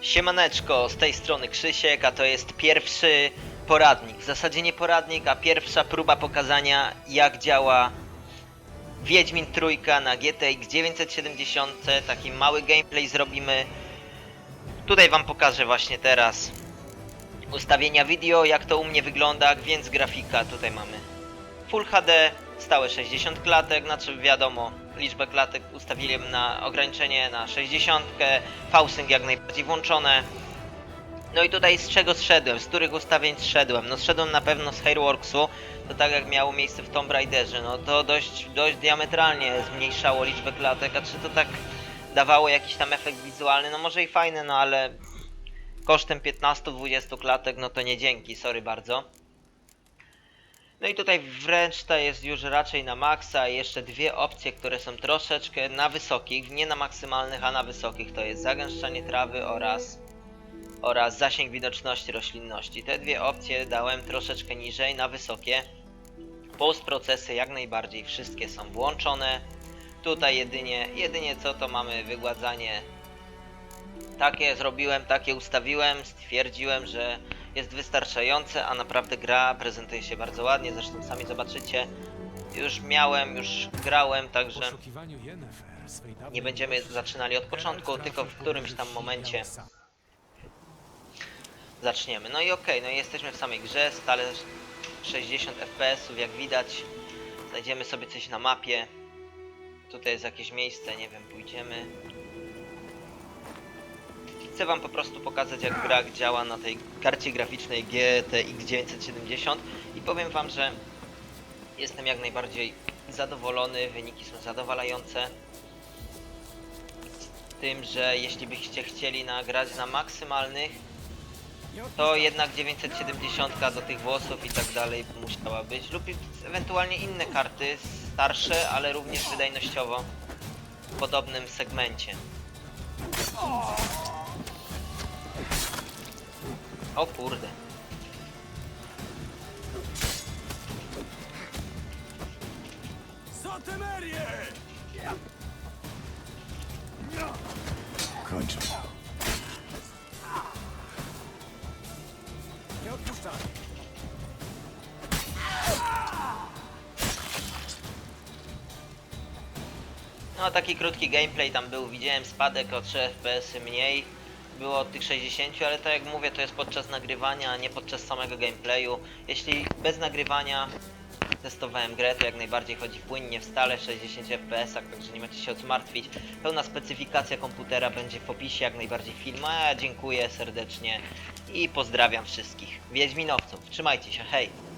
Siemaneczko, z tej strony Krzysiek, a to jest pierwszy poradnik. W zasadzie nie poradnik, a pierwsza próba pokazania jak działa Wiedźmin Trójka na GTX 970. Taki mały gameplay zrobimy. Tutaj wam pokażę właśnie teraz ustawienia video, jak to u mnie wygląda, więc grafika tutaj mamy Full HD, stałe 60 klatek, znaczy wiadomo, liczbę klatek ustawiłem na ograniczenie na 60, fałsync jak najbardziej włączone. No i tutaj z czego zszedłem, z których ustawień zszedłem? No zszedłem na pewno z Hairworksu, to tak jak miało miejsce w Tomb Raiderze, no to dość, dość diametralnie zmniejszało liczbę klatek, a czy to tak dawało jakiś tam efekt wizualny, no może i fajny, no ale kosztem 15-20 klatek, no to nie dzięki, sorry bardzo. No i tutaj wręcz to jest już raczej na maksa. Jeszcze dwie opcje, które są troszeczkę na wysokich, nie na maksymalnych, a na wysokich. To jest zagęszczanie trawy oraz, oraz zasięg widoczności roślinności. Te dwie opcje dałem troszeczkę niżej, na wysokie. Postprocesy jak najbardziej wszystkie są włączone. Tutaj jedynie, jedynie co to mamy wygładzanie. Takie zrobiłem, takie ustawiłem, stwierdziłem, że jest wystarczające, a naprawdę gra prezentuje się bardzo ładnie, zresztą sami zobaczycie. Już miałem, już grałem, także nie będziemy zaczynali od początku, tylko w którymś tam momencie zaczniemy. No i okej, no i jesteśmy w samej grze, stale 60 fps, jak widać. Znajdziemy sobie coś na mapie. Tutaj jest jakieś miejsce, nie wiem, pójdziemy. Chcę wam po prostu pokazać jak gra działa na tej karcie graficznej GTX 970 i powiem wam, że jestem jak najbardziej zadowolony, wyniki są zadowalające. Z tym, że jeśli byście chcieli nagrać na maksymalnych, to jednak 970 do tych włosów i tak dalej musiała być, lub ewentualnie inne karty, starsze, ale również wydajnościowo w podobnym segmencie. O kurde. Sotemerię! Kończę. Nie odpuszczaj! No taki krótki gameplay tam był, widziałem spadek o 3 fps mniej. Było tych 60, ale tak jak mówię, to jest podczas nagrywania, a nie podczas samego gameplayu. Jeśli bez nagrywania testowałem grę, to jak najbardziej chodzi płynnie w stale 60 fps, także nie macie się o co martwić. Pełna specyfikacja komputera będzie w opisie, jak najbardziej filmu. A ja dziękuję serdecznie i pozdrawiam wszystkich Wiedźminowców. Trzymajcie się, hej!